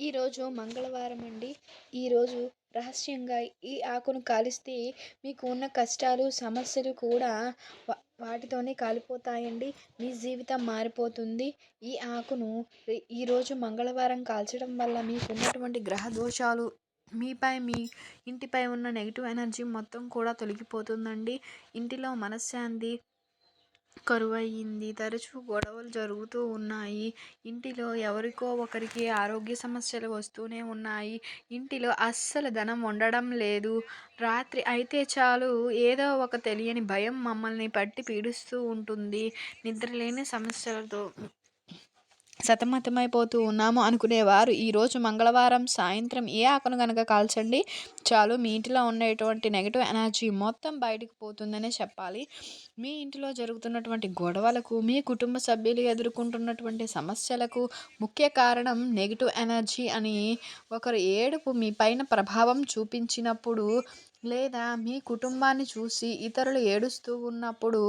ఈరోజు మంగళవారం అండి. ఈరోజు రహస్యంగా ఈ ఆకును కాలిస్తే మీకు ఉన్న కష్టాలు సమస్యలు కూడా వాటితోనే కాలిపోతాయండి. మీ జీవితం మారిపోతుంది. ఈ ఆకును ఈరోజు మంగళవారం కాల్చడం వల్ల మీకు ఉన్నటువంటి గ్రహ దోషాలు మీపై మీ ఇంటిపై ఉన్న నెగిటివ్ ఎనర్జీ మొత్తం కూడా తొలగిపోతుందండి. ఇంటిలో మనశ్శాంతి కరువయ్యింది. తరచూ గొడవలు జరుగుతూ ఉన్నాయి. ఇంటిలో ఎవరికో ఒకరికి ఆరోగ్య సమస్యలు వస్తూనే ఉన్నాయి. ఇంటిలో అస్సలు ధనం ఉండడం లేదు. రాత్రి అయితే చాలు. ఏదో ఒక తెలియని భయం మమ్మల్ని పట్టి పీడిస్తూ ఉంటుంది. నిద్రలేని సమస్యలతో సతమతమైపోతూ ఉన్నాము అనుకునేవారు. ఈరోజు మంగళవారం సాయంత్రం ఏ ఆకును కనుక కాల్చండి చాలు మీ ఇంటిలో ఉండేటువంటి నెగిటివ్ ఎనర్జీ మొత్తం బయటకు పోతుందనే చెప్పాలి. మీ ఇంటిలో జరుగుతున్నటువంటి గొడవలకు మీ కుటుంబ సభ్యులు ఎదుర్కొంటున్నటువంటి సమస్యలకు ముఖ్య కారణం నెగిటివ్ ఎనర్జీ అని ఒకరు ఏడుపు మీ పైన ప్రభావం చూపించినప్పుడు లేదా మీ కుటుంబాన్ని చూసి ఇతరులు ఏడుస్తూ ఉన్నప్పుడు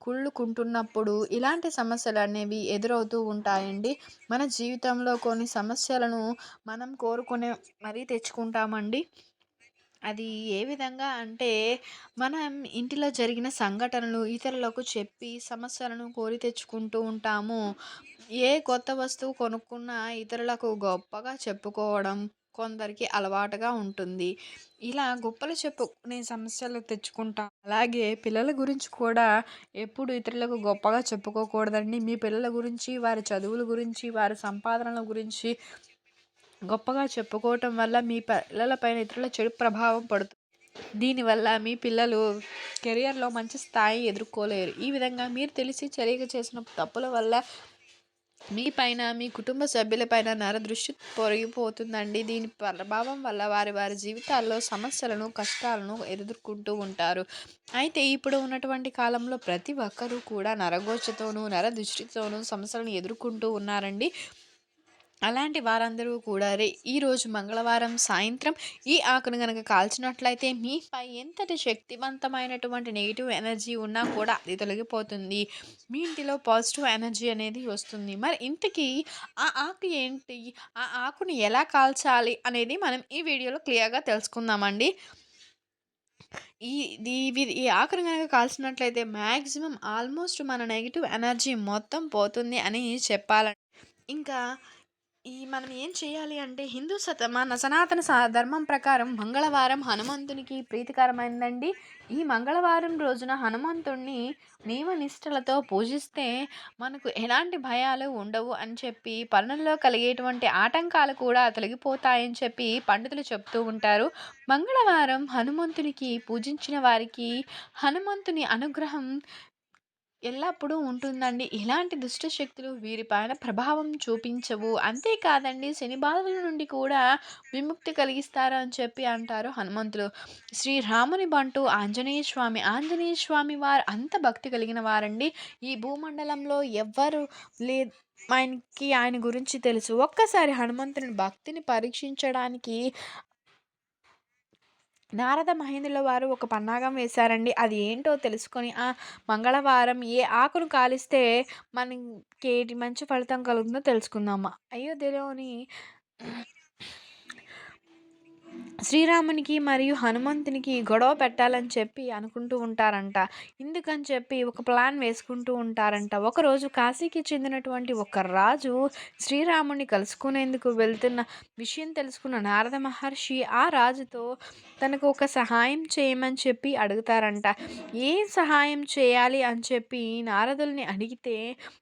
కుళ్ళుకుంటున్నప్పుడు ఇలాంటి సమస్యలు అనేవి ఎదురవుతూ ఉంటాయండి. మన జీవితంలో కొన్ని సమస్యలను మనం కోరుకునే మరీ తెచ్చుకుంటామండి. అది ఏ విధంగా అంటే మనం ఇంటిలో జరిగిన సంఘటనలు ఇతరులకు చెప్పి సమస్యలను కోరి తెచ్చుకుంటూ ఉంటాము. ఏ కొత్త వస్తువు కొనుక్కున్నా ఇతరులకు గొప్పగా చెప్పుకోవడం కొందరికి అలవాటుగా ఉంటుంది. ఇలా గొప్పలు చెప్పుకునే సమస్యలు తెచ్చుకుంటాం అలాగే పిల్లల గురించి కూడా ఎప్పుడు ఇతరులకు గొప్పగా చెప్పుకోకూడదండి. మీ పిల్లల గురించి వారి చదువుల గురించి వారి సంపాదనల గురించి గొప్పగా చెప్పుకోవటం వల్ల మీ పిల్లలపైన ఇతరుల చెడు ప్రభావం పడుతుంది దీనివల్ల మీ పిల్లలు కెరియర్లో మంచి స్థాయి ఎదుర్కోలేరు. ఈ విధంగా మీరు తెలిసి చర్యగా చేసిన తప్పుల వల్ల మీ పైన మీ కుటుంబ సభ్యులపైన నరదృష్టి పొరిగిపోతుందండి. దీని ప్రభావం వల్ల వారి వారి జీవితాల్లో సమస్యలను కష్టాలను ఎదుర్కొంటూ ఉంటారు. అయితే ఇప్పుడు ఉన్నటువంటి కాలంలో ప్రతి ఒక్కరూ కూడా నరగోచతోనూ నరదృష్టితోనూ సమస్యలను ఎదుర్కొంటూ ఉన్నారండి. అలాంటి వారందరూ కూడా రే ఈరోజు మంగళవారం సాయంత్రం ఈ ఆకును కనుక కాల్చినట్లయితే మీపై ఎంతటి శక్తివంతమైనటువంటి నెగిటివ్ ఎనర్జీ ఉన్నా కూడా అది తొలగిపోతుంది. మీ ఇంటిలో పాజిటివ్ ఎనర్జీ అనేది వస్తుంది. మరి ఇంతకీ ఆ ఆకు ఏంటి? ఆ ఆకుని ఎలా కాల్చాలి అనేది మనం ఈ వీడియోలో క్లియర్గా తెలుసుకుందామండి. ఈ ఈ ఆకును కనుక కాల్చినట్లయితే మ్యాక్సిమం ఆల్మోస్ట్ మన నెగిటివ్ ఎనర్జీ మొత్తం పోతుంది అని చెప్పాలండి. ఇంకా ఈ మనం ఏం చేయాలి అంటే హిందూ సత మన సనాతన సా ధర్మం ప్రకారం మంగళవారం హనుమంతునికి ప్రీతికరమైందండి. ఈ మంగళవారం రోజున హనుమంతుణ్ణి నియమనిష్టలతో పూజిస్తే మనకు ఎలాంటి భయాలు ఉండవు అని చెప్పి పనుల్లో కలిగేటువంటి ఆటంకాలు కూడా తొలగిపోతాయని చెప్పి పండితులు చెప్తూ ఉంటారు. మంగళవారం హనుమంతునికి పూజించిన వారికి హనుమంతుని అనుగ్రహం ఎల్లప్పుడూ ఉంటుందండి. ఇలాంటి దుష్ట శక్తులు వీరిపైన ప్రభావం చూపించవు. అంతేకాదండి శని బాధల నుండి కూడా విముక్తి కలిగిస్తారని చెప్పి అంటారు హనుమంతులు. శ్రీరాముని బంటు ఆంజనేయ స్వామి. ఆంజనేయ స్వామి వారు అంత భక్తి కలిగిన వారండి. ఈ భూమండలంలో ఎవ్వరు లే ఆయనకి ఆయన గురించి తెలుసు. ఒక్కసారి హనుమంతుని భక్తిని పరీక్షించడానికి నారద మహేంద్రుల వారు ఒక పన్నాగం వేశారండి. అది ఏంటో తెలుసుకొని ఆ మంగళవారం ఏ ఆకును కాలిస్తే మనకి మంచి ఫలితం కలుగుతుందో తెలుసుకుందామా? అయోధ్యలోని శ్రీరామునికి మరియు హనుమంతునికి గొడవ పెట్టాలని చెప్పి అనుకుంటూ ఉంటారంట. ఎందుకని చెప్పి ఒక ప్లాన్ వేసుకుంటూ ఉంటారంట. ఒకరోజు కాశీకి చెందినటువంటి ఒక రాజు శ్రీరాముని కలుసుకునేందుకు వెళ్తున్న విషయం తెలుసుకున్న నారద మహర్షి ఆ రాజుతో తనకు ఒక సహాయం చేయమని చెప్పి అడుగుతారంట. ఏం సహాయం చేయాలి? అని చెప్పి నారదుల్ని అడిగితే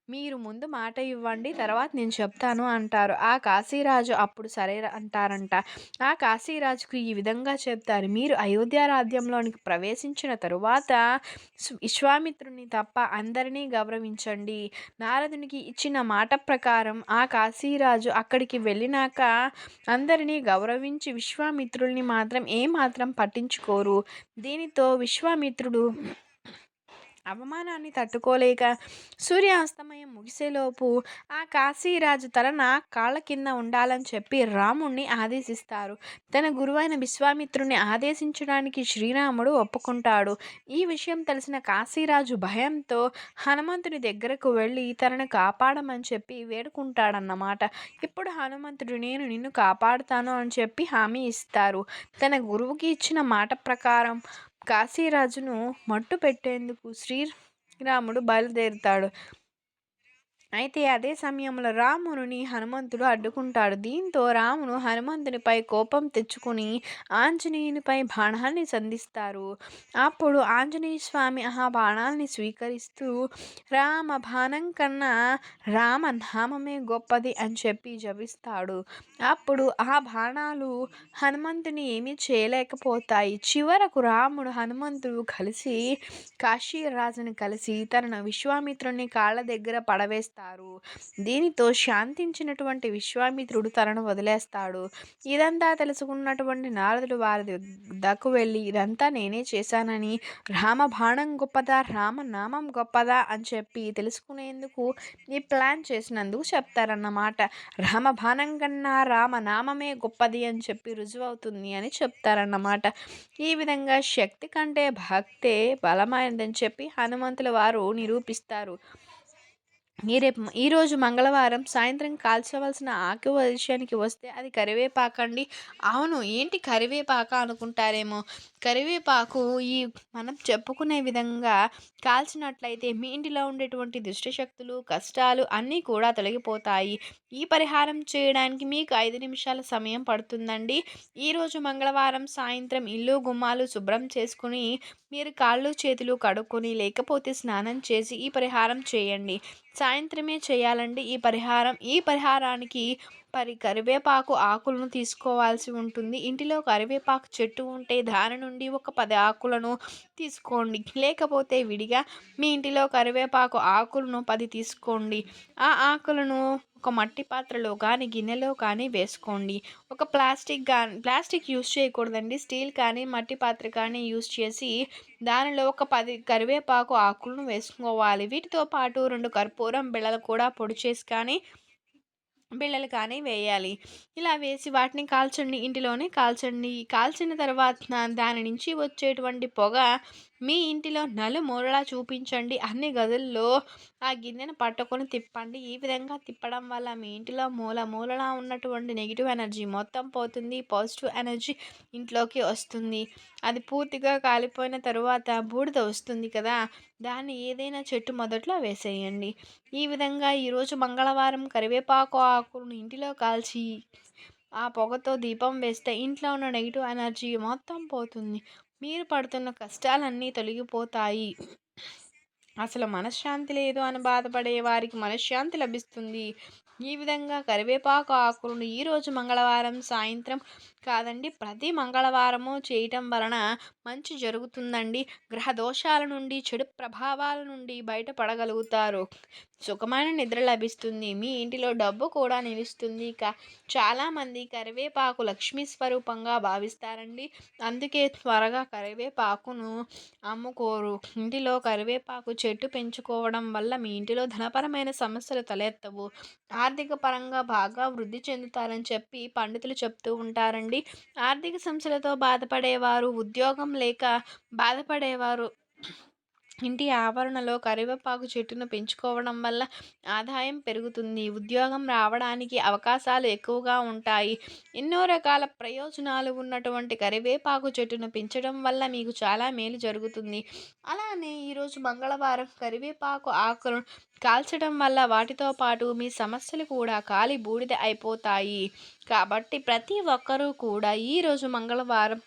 మీరు ముందు మాట ఇవ్వండి తర్వాత నేను చెప్తాను అంటారు. ఆ కాశీరాజు అప్పుడు సరే అంటారంట. ఆ కాశీరాజుకు ఈ విధంగా చెప్తారు. మీరు అయోధ్య రాజ్యంలోనికి ప్రవేశించిన తరువాత విశ్వామిత్రుని తప్ప అందరినీ గౌరవించండి. నారదునికి ఇచ్చిన మాట ప్రకారం ఆ కాశీరాజు అక్కడికి వెళ్ళినాక అందరినీ గౌరవించి విశ్వామిత్రుల్ని మాత్రం ఏమాత్రం పట్టించుకోరు. దీనితో విశ్వామిత్రుడు అవమానాన్ని తట్టుకోలేక సూర్యాస్తమయం ముగిసేలోపు ఆ కాశీరాజు తల నా కాళ్ళ కింద ఉండాలని చెప్పి రాముణ్ణి ఆదేశిస్తారు. తన గురువైన విశ్వామిత్రుని ఆదేశించడానికి శ్రీరాముడు ఒప్పుకుంటాడు. ఈ విషయం తెలిసిన కాశీరాజు భయంతో హనుమంతుని దగ్గరకు వెళ్ళి తనను కాపాడమని చెప్పి వేడుకుంటాడన్నమాట. ఇప్పుడు హనుమంతుడు నేను నిన్ను కాపాడుతాను అని చెప్పి హామీ ఇస్తారు. తన గురువుకి ఇచ్చిన మాట ప్రకారం కాశీరాజును మట్టు పెట్టేందుకు శ్రీరాముడు బయలుదేరుతాడు. అయితే అదే సమయంలో రాముని హనుమంతుడు అడ్డుకుంటాడు. దీంతో రామును హనుమంతునిపై కోపం తెచ్చుకుని ఆంజనేయునిపై బాణాల్ని సంధిస్తారు. అప్పుడు ఆంజనేయ స్వామి ఆ బాణాలని స్వీకరిస్తూ రామ బాణం కన్నా రామ నామమే గొప్పది అని చెప్పి జపిస్తాడు. అప్పుడు ఆ బాణాలు హనుమంతుని ఏమీ చేయలేకపోతాయి. చివరకు రాముడు హనుమంతుడు కలిసి కాశీరాజుని కలిసి తనను విశ్వామిత్రుని కాళ్ళ దగ్గర పడవేస్తారు. చేస్తారు దీనితో శాంతించినటువంటి విశ్వామిత్రుడు తనను వదిలేస్తాడు. ఇదంతా తెలుసుకున్నటువంటి నారదుడు వారి దక్కు వెళ్ళి ఇదంతా నేనే చేశానని రామ బాణం గొప్పదా రామ నామం గొప్పదా అని చెప్పి తెలుసుకునేందుకు ఈ ప్లాన్ చేసినందుకు చెప్తారన్నమాట. రామ బాణం కన్నా రామ నామమే గొప్పది అని చెప్పి రుజువవుతుంది అని చెప్తారన్నమాట. ఈ విధంగా శక్తి కంటే భక్తే బలమైనదని చెప్పి హనుమంతుల వారు నిరూపిస్తారు. ఈ రేపు ఈరోజు మంగళవారం సాయంత్రం కాల్చవలసిన ఆకు విషయానికి వస్తే అది కరివేపాకండి. అవును ఏంటి కరివేపాక అనుకుంటారేమో? కరివేపాకు ఈ మనం చెప్పుకునే విధంగా కాల్చినట్లయితే మీ ఇంటిలో ఉండేటువంటి దుష్టశక్తులు కష్టాలు అన్నీ కూడా తొలగిపోతాయి. ఈ పరిహారం చేయడానికి మీకు ఐదు నిమిషాల సమయం పడుతుందండి. ఈరోజు మంగళవారం సాయంత్రం ఇల్లు గుమ్మాలు శుభ్రం చేసుకుని మీరు కాళ్ళు చేతులు కడుక్కొని లేకపోతే స్నానం చేసి ఈ పరిహారం చేయండి. సాయంత్రమే చేయాలండి ఈ పరిహారం. ఈ పరిహారానికి పరి కరివేపాకు ఆకులను తీసుకోవాల్సి ఉంటుంది. ఇంటిలో కరివేపాకు చెట్టు ఉంటే దాని నుండి ఒక పది ఆకులను తీసుకోండి. లేకపోతే విడిగా మీ ఇంటిలో కరివేపాకు ఆకులను పది తీసుకోండి. ఆ ఆకులను ఒక మట్టి పాత్రలో కానీ గిన్నెలో కానీ వేసుకోండి. ఒక ప్లాస్టిక్ కానీ ప్లాస్టిక్ యూస్ చేయకూడదండి. స్టీల్ కానీ మట్టి పాత్ర కానీ యూస్ చేసి దానిలో ఒక పది కరివేపాకు ఆకులను వేసుకోవాలి. వీటితో పాటు రెండు కర్పూరం బిళ్ళలు కూడా పొడి చేసి కానీ బిళ్ళలు కానీ వేయాలి. ఇలా వేసి వాటిని కాల్చండి ఇంటిలోనే కాల్చండి. కాల్చిన తర్వాత దాని నుంచి వచ్చేటువంటి పొగ మీ ఇంటిలో నలుమూలలా చూపించండి. అన్ని గదుల్లో ఆ గిన్నెను పట్టుకొని తిప్పండి. ఈ విధంగా తిప్పడం వల్ల మీ ఇంటిలో మూల మూలలా ఉన్నటువంటి నెగిటివ్ ఎనర్జీ మొత్తం పోతుంది. పాజిటివ్ ఎనర్జీ ఇంట్లోకి వస్తుంది. అది పూర్తిగా కాలిపోయిన తరువాత బూడిద వస్తుంది కదా! దాన్ని ఏదైనా చెట్టు మొదట్లో వేసేయండి. ఈ విధంగా ఈరోజు మంగళవారం కరివేపాకు ఆకులను ఇంటిలో కాల్చి ఆ పొగతో దీపం వేస్తే ఇంట్లో ఉన్న నెగిటివ్ ఎనర్జీ మొత్తం పోతుంది. మీరు పడుతున్న కష్టాలన్నీ తొలగిపోతాయి. అసలు మనశ్శాంతి లేదు అని బాధపడే వారికి మనశ్శాంతి లభిస్తుంది. ఈ విధంగా కరివేపాకు ఆకులను ఈరోజు మంగళవారం సాయంత్రం కాదండి ప్రతి మంగళవారము చేయటం వలన మంచి జరుగుతుందండి. గ్రహ దోషాల నుండి చెడు ప్రభావాల నుండి బయటపడగలుగుతారు. సుఖమైన నిద్ర లభిస్తుంది. మీ ఇంటిలో డబ్బు కూడా నిలుస్తుంది. ఇక చాలామంది కరివేపాకు లక్ష్మీ స్వరూపంగా భావిస్తారండి. అందుకే త్వరగా కరివేపాకును అమ్ముకోరు. ఇంటిలో కరివేపాకు చెట్టు పెంచుకోవడం వల్ల మీ ఇంటిలో ధనపరమైన సమస్యలు తలెత్తవు. ఆర్థిక పరంగా బాగా వృద్ధి చెందుతారని చెప్పి పండితులు చెప్తూ ఉంటారండి. ఆర్థిక సమస్యలతో బాధపడేవారు ఉద్యోగం లేక బాధపడేవారు ఇంటి ఆవరణలో కరివేపాకు చెట్టును పెంచుకోవడం వల్ల ఆదాయం పెరుగుతుంది. ఉద్యోగం రావడానికి అవకాశాలు ఎక్కువగా ఉంటాయి. ఎన్నో రకాల ప్రయోజనాలు ఉన్నటువంటి కరివేపాకు చెట్టును పెంచడం వల్ల మీకు చాలా మేలు జరుగుతుంది. అలానే ఈరోజు మంగళవారం కరివేపాకు ఆకులను కాల్చడం వల్ల వాటితో పాటు మీ సమస్యలు కూడా కాలి బూడిద అయిపోతాయి. కాబట్టి ప్రతి ఒక్కరూ కూడా ఈరోజు మంగళవారం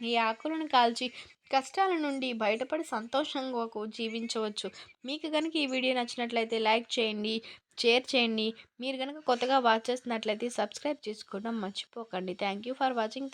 ఈ ఆకులను కాల్చి కష్టాల నుండి బయటపడి సంతోషంగా జీవించవచ్చు. మీకు కనుక ఈ వీడియో నచ్చినట్లయితే లైక్ చేయండి షేర్ చేయండి. మీరు కనుక కొత్తగా వాచ్ చేస్తున్నట్లయితే సబ్స్క్రైబ్ చేసుకోవడం మర్చిపోకండి. Thank you for watching.